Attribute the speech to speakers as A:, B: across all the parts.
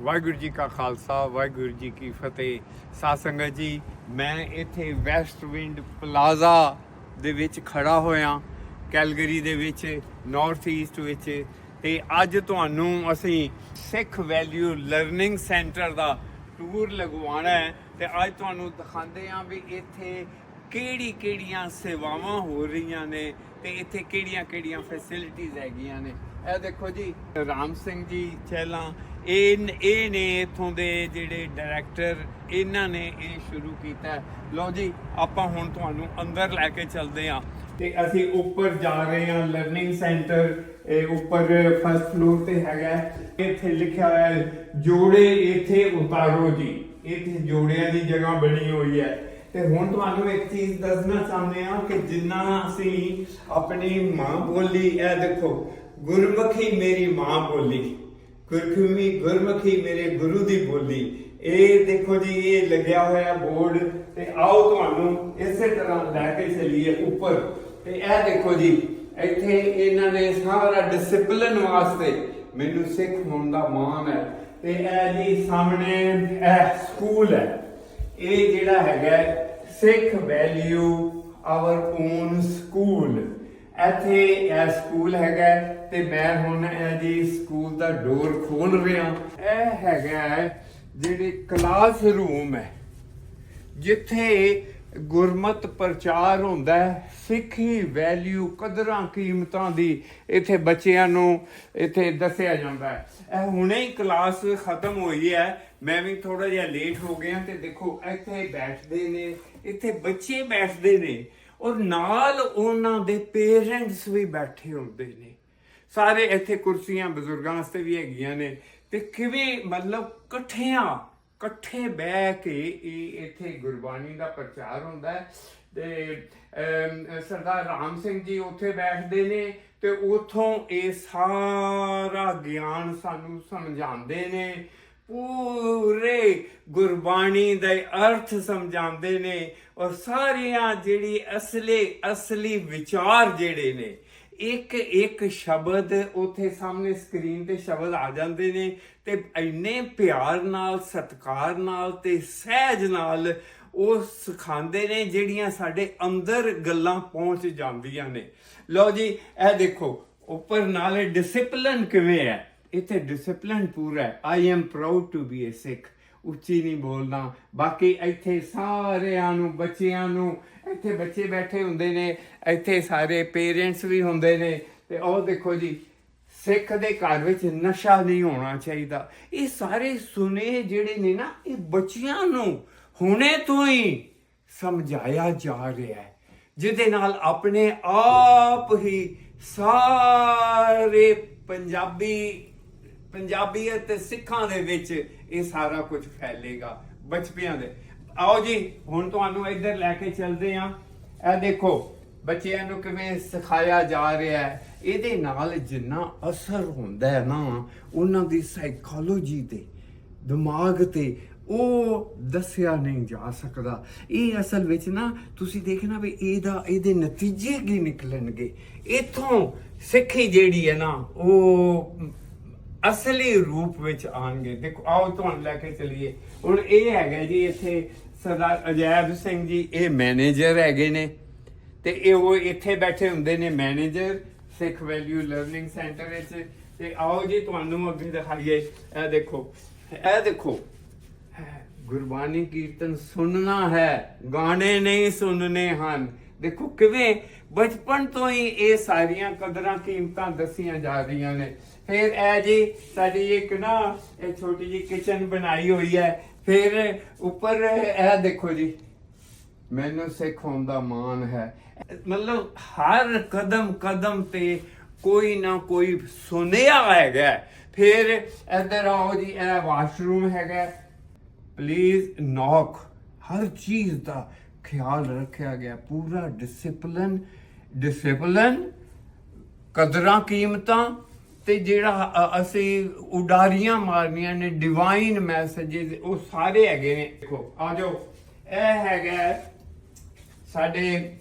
A: ਵਾਹਿਗੁਰੂ ਜੀ ਕਾ ਖਾਲਸਾ, ਵਾਹਿਗੁਰੂ ਜੀ ਕੀ ਫਤਿਹ। ਸਾਧ ਸੰਗਤ ਜੀ, ਮੈਂ ਇੱਥੇ ਵੈਸਟ ਵਿੰਡ ਪਲਾਜ਼ਾ ਦੇ ਵਿੱਚ ਖੜਾ ਹੋਇਆ, ਕੈਲਗਰੀ ਦੇ ਵਿੱਚ ਨਾਰਥ ਈਸਟ ਵਿੱਚ। ਤੇ ਅੱਜ ਤੁਹਾਨੂੰ ਅਸੀਂ ਸਿੱਖ ਵੈਲਿਊ ਲਰਨਿੰਗ ਸੈਂਟਰ ਦਾ ਟੂਰ ਲਗਵਾਉਣਾ ਹੈ ਤੇ ਅੱਜ ਤੁਹਾਨੂੰ ਦਿਖਾਉਂਦੇ ਹਾਂ ਵੀ ਇੱਥੇ ਕਿਹੜੀ ਕਿਹੜੀਆਂ ਸੇਵਾਵਾਂ ਹੋ ਰਹੀਆਂ ਨੇ। ਤੇ ਇੱਥੇ ਕਿਹੜੀਆਂ ਕਿਹੜੀਆਂ ਫੈਸਿਲਿਟੀਆਂ ਹੈਗੀਆਂ ਨੇ? ਇਹ ਦੇਖੋ ਜੀ, ਰਾਮ ਸਿੰਘ ਜੀ ਚਹਿਲਾਂ, ਇਹ ਇਹ ਨੇ ਇਥੋਂ ਦੇ ਜਿਹੜੇ ਡਾਇਰੈਕਟਰ ਇਹਨਾਂ ਨੇ ਇਹ ਸ਼ੁਰੂ ਕੀਤਾ। ਲਓ ਜੀ, ਆਪਾਂ ਹੁਣ ਤੁਹਾਨੂੰ ਅੰਦਰ ਲੈ ਕੇ ਚੱਲਦੇ ਹਾਂ। ਤੇ ਅਸੀਂ ਉੱਪਰ ਜਾ ਰਹੇ ਹਾਂ ਲਰਨਿੰਗ ਸੈਂਟਰ ਇਹ ਉੱਪਰ ਫਸਟ ਫਲੋਰ ਤੇ ਹੈਗਾ। ਇੱਥੇ ਲਿਖਿਆ ਹੋਇਆ ਜੋੜੇ ਇੱਥੇ ਉਤਾਰੋ ਜੀ। ਇੱਥੇ ਜੋੜਿਆਂ ਦੀ ਜਗ੍ਹਾ ਬਣੀ ਹੋਈ ਹੈ। ਤੇ ਹੁਣ ਤੁਹਾਨੂੰ ਇੱਕ ਚੀਜ਼ ਦੱਸਣਾ ਚਾਹੁੰਦੇ ਹਾਂ ਕਿ ਜਿੰਨਾ ਅਸੀਂ ਆਪਣੀ ਮਾਂ ਬੋਲੀ, ਇਹ ਦੇਖੋ, ਗੁਰਮੁਖੀ ਮੇਰੀ ਮਾਂ ਬੋਲੀ, ਗੁਰਖੁਮੀ, ਗੁਰਮੁਖੀ ਮੇਰੇ ਗੁਰੂ ਦੀ ਬੋਲੀ। ਇਹ ਦੇਖੋ ਜੀ, ਇਹ ਲੱਗਿਆ ਹੋਇਆ ਬੋਰਡ ਤੇ ਆਓ ਤੁਹਾਨੂੰ ਇਸੇ ਤਰ੍ਹਾਂ ਲੈ ਕੇ ਚੱਲੀਏ ਉੱਪਰ। ਤੇ ਇਹ ਦੇਖੋ ਜੀ, ਇੱਥੇ ਇਹਨਾਂ ਨੇ ਸਾਰਾ ਡਿਸਪਲਿਨ ਵਾਸਤੇ ਮੈਨੂੰ ਸਿੱਖ ਹੋਣ ਦਾ ਮਾਣ ਹੈ। ਤੇ ਇਹ ਜੀ ਸਾਹਮਣੇ ਇਹ ਸਕੂਲ ਹੈ। ਇਹ ਜਿਹੜਾ ਹੈਗਾ Sikh value our own school ਇੱਥੇ ਇਹ ਸਕੂਲ ਹੈਗਾ ਤੇ ਮੈਂ ਹੁਣ ਇਹ ਜੀ ਸਕੂਲ ਦਾ ਡੋਰ ਖੋਲ ਰਿਹਾ ਇਹ ਹੈਗਾ ਹੈ ਜਿਹੜੇ ਕਲਾਸ ਰੂਮ ਹੈ, ਜਿੱਥੇ ਗੁਰਮਤ ਪ੍ਰਚਾਰ ਹੁੰਦਾ ਹੈ, ਸਿੱਖੀ ਵੈਲਿਊ ਕਦਰਾਂ ਕੀਮਤਾਂ ਦੀ ਇੱਥੇ ਬੱਚਿਆਂ ਨੂੰ ਇੱਥੇ ਦੱਸਿਆ ਜਾਂਦਾ ਹੈ। ਇਹ ਹੁਣੇ ਹੀ ਕਲਾਸ ਖਤਮ ਹੋਈ ਹੈ, ਮੈਂ ਵੀ ਥੋੜਾ ਜਿਹਾ ਲੇਟ ਹੋ ਗਿਆ ਤੇ ਦੇਖੋ, ਇੱਥੇ ਬੈਠਦੇ ਨੇ, ਇੱਥੇ ਬੱਚੇ ਬੈਠਦੇ ਨੇ ਔਰ ਨਾਲ ਉਹਨਾਂ ਦੇ ਪੇਰੈਂਟਸ ਵੀ ਬੈਠੇ ਹੁੰਦੇ ਨੇ। ਸਾਰੇ ਇੱਥੇ ਕੁਰਸੀਆਂ ਬਜ਼ੁਰਗਾਂ ਵਾਸਤੇ ਵੀ ਹੈਗੀਆਂ ਨੇ ਤੇ ਕਿਵੇਂ ਮਤਲਬ ਇਕੱਠਿਆਂ ਇਕੱਠੇ ਬਹਿ ਕੇ ਇਹ ਇੱਥੇ ਗੁਰਬਾਣੀ ਦਾ ਪ੍ਰਚਾਰ ਹੁੰਦਾ ਹੈ। ਤੇ ਸਰਦਾਰ ਰਾਮ ਸਿੰਘ ਜੀ ਉੱਥੇ ਬੈਠਦੇ ਨੇ ਤੇ ਉਥੋਂ ਇਹ ਸਾਰਾ ਗਿਆਨ ਸਾਨੂੰ ਸਮਝਾਉਂਦੇ ਨੇ। ਪੂਰੇ ਗੁਰਬਾਣੀ ਦੇ ਅਰਥ ਸਮਝਾਉਂਦੇ ਨੇ ਔਰ ਸਾਰੀਆਂ ਜਿਹੜੀ ਅਸਲੀ ਅਸਲੀ ਵਿਚਾਰ ਜਿਹੜੇ ਨੇ ਇੱਕ ਇੱਕ ਸ਼ਬਦ ਉਥੇ ਸਾਹਮਣੇ ਸਕਰੀਨ ਤੇ ਸ਼ਬਦ ਆ ਜਾਂਦੇ ਨੇ ਤੇ ਇੰਨੇ ਪਿਆਰ ਨਾਲ, ਸਤਿਕਾਰ ਨਾਲ ਤੇ ਸਹਿਜ ਨਾਲ ਉਹ ਸਿਖਾਉਂਦੇ ਨੇ ਜਿਹੜੀਆਂ ਸਾਡੇ ਅੰਦਰ ਗੱਲਾਂ ਪਹੁੰਚ ਜਾਂਦੀਆਂ ਨੇ। ਲਓ ਜੀ, ਇਹ ਦੇਖੋ, ਉੱਪਰ ਨਾਲੇ ਡਿਸਪਲਿਨ ਕਿਵੇਂ ਹੈ? ਇੱਥੇ ਡਿਸਪਲਿਨ ਪੂਰਾ ਹੈ। I am proud to be a Sikh ਉੱਚੀ ਨਹੀਂ ਬੋਲਣਾ। ਬਾਕੀ ਇੱਥੇ ਸਾਰਿਆਂ ਨੂੰ, ਬੱਚਿਆਂ ਨੂੰ ਇੱਥੇ ਬੱਚੇ ਬੈਠੇ ਹੁੰਦੇ ਨੇ, ਇੱਥੇ ਸਾਰੇ ਪੇਰੈਂਟਸ ਵੀ ਹੁੰਦੇ ਨੇ ਤੇ ਉਹ ਦੇਖੋ ਜੀ, ਸਿੱਖ ਦੇ ਘਰ ਵਿੱਚ ਨਸ਼ਾ ਨਹੀਂ ਹੋਣਾ ਚਾਹੀਦਾ। ਇਹ ਸਾਰੇ ਸੁਨੇ ਜਿਹੜੇ ਨੇ ਨਾ, ਇਹ ਬੱਚਿਆਂ ਨੂੰ ਹੁਣੇ ਤੋਂ ਹੀ ਸਮਝਾਇਆ ਜਾ ਰਿਹਾ ਹੈ, ਜਿਹਦੇ ਨਾਲ ਆਪਣੇ ਆਪ ਹੀ ਸਾਰੇ ਪੰਜਾਬੀ, ਪੰਜਾਬੀਅਤ ਤੇ ਸਿੱਖਾਂ ਦੇ ਵਿੱਚ ਇਹ ਸਾਰਾ ਕੁਝ ਫੈਲੇਗਾ, ਬਚਪਿਆਂ ਦੇ। ਆਓ ਜੀ, ਹੁਣ ਤੁਹਾਨੂੰ ਇੱਧਰ ਲੈ ਕੇ ਚੱਲਦੇ ਹਾਂ। ਇਹ ਦੇਖੋ, ਬੱਚਿਆਂ ਨੂੰ ਕਿਵੇਂ ਸਿਖਾਇਆ ਜਾ ਰਿਹਾ ਹੈ। ਇਹਦੇ ਨਾਲ ਜਿੰਨਾ ਅਸਰ ਹੁੰਦਾ ਹੈ ਨਾ, ਉਹਨਾਂ ਦੀ ਸਾਈਕੋਲੋਜੀ ਤੇ, ਦਿਮਾਗ ਤੇ ਉਹ ਦੱਸਿਆ ਨਹੀਂ ਜਾ ਸਕਦਾ। ਇਹ ਅਸਲ ਵਿੱਚ ਨਾ, ਤੁਸੀਂ ਦੇਖਣਾ ਵੀ ਇਹਦਾ, ਇਹਦੇ ਨਤੀਜੇ ਕੀ ਨਿਕਲਣਗੇ। ਇਥੋਂ ਸਿੱਖੀ ਜਿਹੜੀ ਹੈ ਨਾ, ਉਹ ਅਸਲੀ ਰੂਪ ਵਿੱਚ ਆਣਗੇ ਦੇਖੋ, ਆਓ ਤੁਹਾਨੂੰ ਲੈ ਕੇ ਚਲੀਏ। ਹੁਣ ਇਹ ਹੈਗਾ ਜੀ, ਇੱਥੇ ਸਰਦਾਰ ਅਜੈਬ ਸਿੰਘ ਜੀ, ਇਹ ਮੈਨੇਜਰ ਹੈਗੇ ਨੇ ਤੇ ਇਹ ਉਹ ਇੱਥੇ ਬੈਠੇ ਹੁੰਦੇ ਨੇ manager, Sikh value learning centre ਵਿੱਚ। ਤੇ ਆਓ ਜੀ, ਤੁਹਾਨੂੰ ਅੱਗੇ ਦਿਖਾਈਏ। ਇਹ ਦੇਖੋ ਇਹ ਦੇਖੋ, ਗੁਰਬਾਣੀ ਕੀਰਤਨ ਸੁਣਨਾ ਹੈ, ਗਾਣੇ ਨਹੀਂ ਸੁਣਨੇ ਹਨ। ਦੇਖੋ ਕਿਵੇਂ ਬਚਪਨ ਤੋਂ ਹੀ ਇਹ ਸਾਰੀਆਂ ਕਦਰਾਂ ਕੀਮਤਾਂ ਦੱਸੀਆਂ ਜਾ ਰਹੀਆਂ ਨੇ। ਫਿਰ ਇਹ ਜੀ ਸਾਡੀ ਇੱਕ ਨਾ ਇਹ ਛੋਟੀ ਜੀ ਕਿਚਨ ਬਣਾਈ ਹੋਈ ਹੈ। ਫਿਰ ਉੱਪਰ ਇਹ ਦੇਖੋ ਜੀ। ਮੈਨੂੰ ਸਿੱਖ ਹੋਣ ਦਾ ਮਾਣ ਹੈ। ਮਤਲਬ ਹਰ ਕਦਮ ਕਦਮ ਤੇ ਕੋਈ ਨਾ ਕੋਈ ਸੁਨੇਹਾ ਹੈਗਾ। ਫਿਰ ਇੱਧਰ ਆਓ ਜੀ ਇਹ ਵਾਸ਼ਰੂਮ ਹੈਗਾ। ਪਲੀਜ਼ ਨੌਕ ਹਰ ਚੀਜ਼ ਦਾ ਖਿਆਲ ਰੱਖਿਆ ਗਿਆ। ਪੂਰਾ ਡਿਸਪਲਿਨ ਡਿਸਪਲਿਨ ਕਦਰਾਂ ਕੀਮਤਾਂ ਤੇ ਜਿਹੜਾ, ਅ- ਅਸੀਂ ਉਡਾਰੀਆਂ ਮਾਰਨੀਆਂ ਨੇ ਡਿਵਾਈਨ ਮੈਸੇजेस ਉਹ ਸਾਰੇ ਹੈਗੇ ਨੇ। ਦੇਖੋ, ਆ ਜਾਓ। ਇਹ ਹੈਗਾ ਸਾਡੇ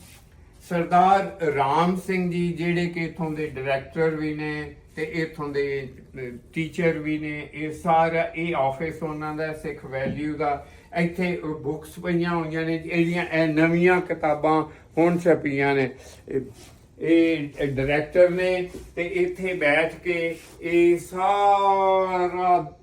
A: ਸਰਦਾਰ ਰਾਮ ਸਿੰਘ ਜੀ, ਜਿਹੜੇ ਕਿ ਇਥੋਂ ਦੇ ਡਾਇਰੈਕਟਰ ਵੀ ਨੇ ਤੇ ਇਥੋਂ ਦੇ ਟੀਚਰ ਵੀ ਨੇ। ਇਹ ਸਾਰਾ, ਇਹ ਆਫਿਸ ਉਹਨਾਂ ਦਾ, ਸਿੱਖ ਵੈਲਿਊ ਦਾ। ਇੱਥੇ ਬੁੱਕਸ ਪਈਆਂ ਹੋਈਆਂ ਨੇ, ਜਿਹੜੀਆਂ ਇਹ ਨਵੀਆਂ ਕਿਤਾਬਾਂ ਹੁਣ ਛਪੀਆਂ ਨੇ। ਇਹ- ਇਹ ਡਾਇਰੈਕਟਰ ਨੇ ਤੇ ਇੱਥੇ ਬੈਠ ਕੇ ਇਹ ਸਾਰਾ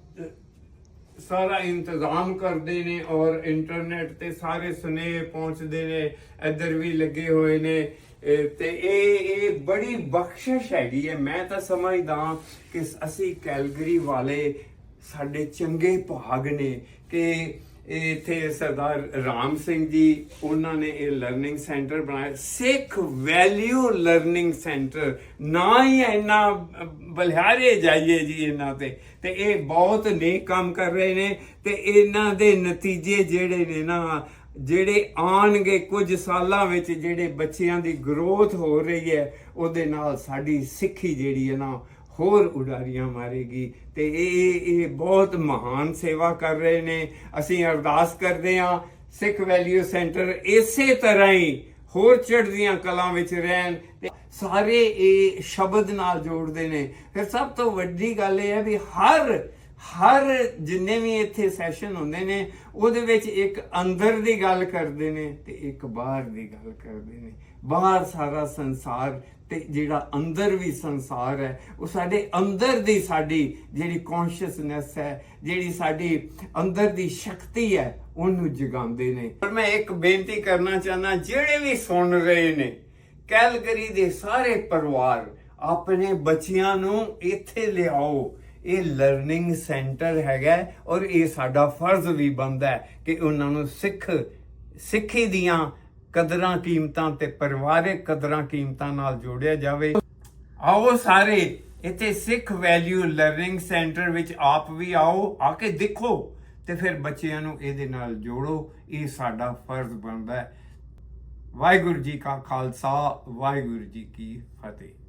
A: ਸਾਰਾ ਇੰਤਜ਼ਾਮ ਕਰਦੇ ਨੇ ਔਰ ਇੰਟਰਨੈਟ ਤੇ ਸਾਰੇ ਸੁਨੇਹੇ ਪਹੁੰਚਦੇ ਨੇ, ਇੱਧਰ ਵੀ ਲੱਗੇ ਹੋਏ ਨੇ। ਇਹ, ਤੇ ਇਹ ਇਹ ਬੜੀ ਬਖਸ਼ਿਸ਼ ਹੈਗੀ ਹੈ। ਮੈਂ ਤਾਂ ਸਮਝਦਾ ਕਿ ਅਸੀਂ ਕੈਲਗਰੀ ਵਾਲੇ ਸਾਡੇ ਚੰਗੇ ਭਾਗ ਨੇ ਕਿ ਇੱਥੇ ਸਰਦਾਰ ਰਾਮ ਸਿੰਘ ਜੀ, ਉਹਨਾਂ ਨੇ ਇਹ ਲਰਨਿੰਗ ਸੈਂਟਰ ਬਣਾਇਆ। ਸਿੱਖ ਵੈਲਿਊ ਲਰਨਿੰਗ ਸੈਂਟਰ ਨਾ ਹੀ ਇੰਨਾ ਬਲਿਹਾਰੇ ਜਾਈਏ ਜੀ ਇਹਨਾਂ ਤੇ। ਤੇ ਇਹ ਬਹੁਤ ਨੇਕ ਕੰਮ ਕਰ ਰਹੇ ਨੇ ਤੇ ਇਹਨਾਂ ਦੇ ਨਤੀਜੇ ਜਿਹੜੇ ਨੇ ਨਾ, ਜਿਹੜੇ ਆਣਗੇ ਕੁਝ ਸਾਲਾਂ ਵਿੱਚ ਜਿਹੜੇ ਬੱਚਿਆਂ ਦੀ ਗਰੋਥ ਹੋ ਰਹੀ ਹੈ, ਉਹਦੇ ਨਾਲ ਸਾਡੀ ਸਿੱਖੀ ਜਿਹੜੀ ਹੈ ਨਾ ਹੋਰ ਉਡਾਰੀਆਂ ਮਾਰੇਗੀ ਤੇ ਇਹ ਇਹ ਬਹੁਤ ਮਹਾਨ ਸੇਵਾ ਕਰ ਰਹੇ ਨੇ। ਅਸੀਂ ਅਰਦਾਸ ਕਰਦੇ ਹਾਂ, ਸਿੱਖ ਵੈਲਿਊ ਸੈਂਟਰ ਇਸੇ ਤਰ੍ਹਾਂ ਹੀ ਹੋਰ ਚੜ੍ਹਦੀਆਂ ਕਲਾਂ ਵਿੱਚ ਰਹਿਣ ਤੇ ਸਾਰੇ ਇਹ ਸ਼ਬਦ ਨਾਲ ਜੋੜਦੇ ਨੇ। ਫਿਰ ਸਭ ਤੋਂ ਵੱਡੀ ਗੱਲ ਇਹ ਹੈ ਵੀ ਹਰ ਹਰ ਜਿੰਨੇ ਵੀ ਇੱਥੇ ਸੈਸ਼ਨ ਹੁੰਦੇ ਨੇ, ਉਹਦੇ ਵਿੱਚ ਇੱਕ ਅੰਦਰ ਦੀ ਗੱਲ ਕਰਦੇ ਨੇ ਤੇ ਇੱਕ ਬਾਹਰ ਦੀ ਗੱਲ ਕਰਦੇ ਨੇ। ਬਾਹਰ ਸਾਰਾ ਸੰਸਾਰ ਤੇ ਜਿਹੜਾ ਅੰਦਰ ਵੀ ਸੰਸਾਰ ਹੈ, ਉਹ ਸਾਡੇ ਅੰਦਰ ਦੀ ਸਾਡੀ ਜਿਹੜੀ ਕੌਨਸ਼ੀਅਸਨੈਸ ਹੈ, ਜਿਹੜੀ ਸਾਡੀ ਅੰਦਰ ਦੀ ਸ਼ਕਤੀ ਹੈ, ਉਹਨੂੰ ਜਗਾਉਂਦੇ ਨੇ। ਪਰ ਮੈਂ ਇੱਕ ਬੇਨਤੀ ਕਰਨਾ ਚਾਹਨਾ ਜਿਹੜੇ ਵੀ ਸੁਣ ਰਹੇ ਨੇ, ਕੈਲਗਰੀ ਦੇ ਸਾਰੇ ਪਰਿਵਾਰ ਆਪਣੇ ਬੱਚਿਆਂ ਨੂੰ ਇੱਥੇ ਲਿਆਓ। ਇਹ ਲਰਨਿੰਗ ਸੈਂਟਰ ਹੈਗਾ ਔਰ ਇਹ ਸਾਡਾ ਫਰਜ਼ ਵੀ ਬਣਦਾ ਹੈ ਕਿ ਉਹਨਾਂ ਨੂੰ ਸਿੱਖ, ਸਿੱਖੀ ਦੀਆਂ ਕਦਰਾਂ ਕੀਮਤਾਂ ਤੇ ਪਰਿਵਾਰਕ ਕਦਰਾਂ ਕੀਮਤਾਂ ਨਾਲ ਜੋੜਿਆ ਜਾਵੇ। ਆਓ ਸਾਰੇ, ਇੱਥੇ ਸਿੱਖ ਵੈਲਿਊ ਲਰਨਿੰਗ ਸੈਂਟਰ ਵਿੱਚ ਆਪ ਵੀ ਆਓ, ਆ ਕੇ ਦੇਖੋ ਤੇ ਫਿਰ ਬੱਚਿਆਂ ਨੂੰ ਇਹਦੇ ਨਾਲ ਜੋੜੋ। ਇਹ ਸਾਡਾ ਫਰਜ਼ ਬਣਦਾ ਹੈ। ਵਾਹਿਗੁਰੂ ਜੀ ਕਾ ਖਾਲਸਾ, ਵਾਹਿਗੁਰੂ ਜੀ ਕੀ ਫਤਿਹ।